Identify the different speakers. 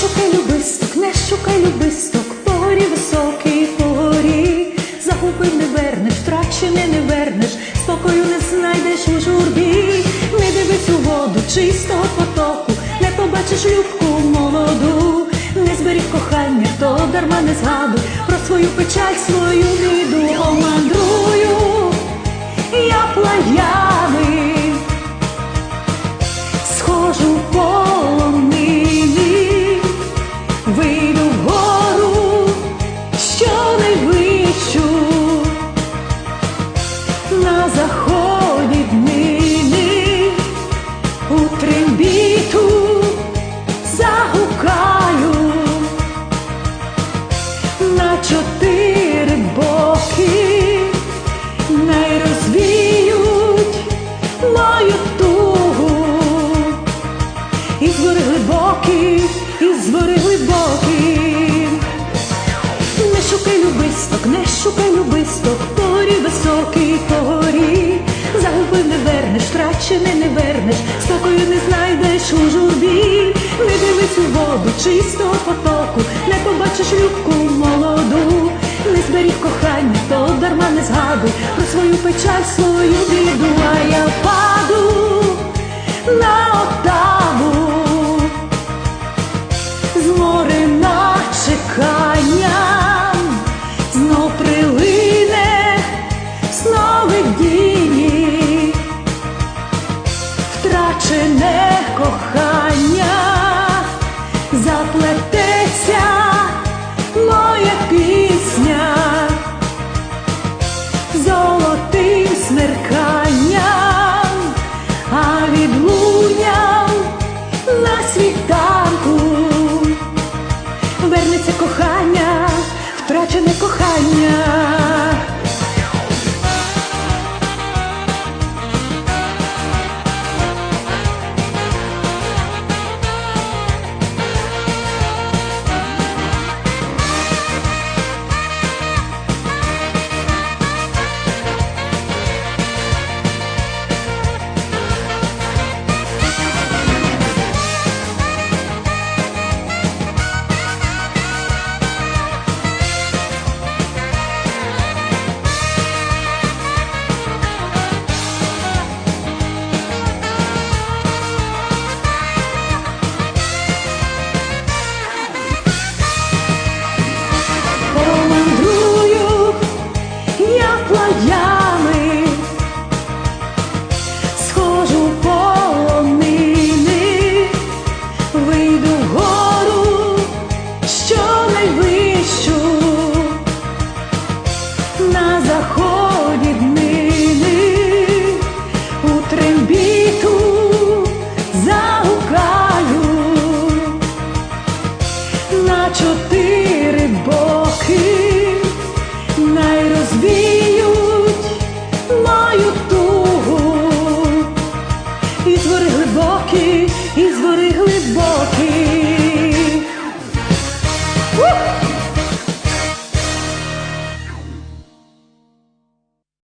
Speaker 1: шукай любисток, не шукай любисток, по горі високий, по горі. Загубив не вернеш, втрачене не вернеш, спокою не знайдеш у журбі. Не дивись у воду чистого потоку, не побачиш любку молоду, не зберіг кохання, то дарма не згадуй про свою печаль, свою біду. Омандрую, я плаями, глибокі. Не шукай любисток, не шукай любисток, по горі високий, по горі. Загубив не вернеш, втрачене не вернеш, спокою не знайдеш у журбі. Не дивись у воду чистого потоку, не побачиш любку молоду, не зберіг кохання, то дарма не згадуй про свою печаль, свою біду, а я паду на золотим смерканням, а відлунням на світанку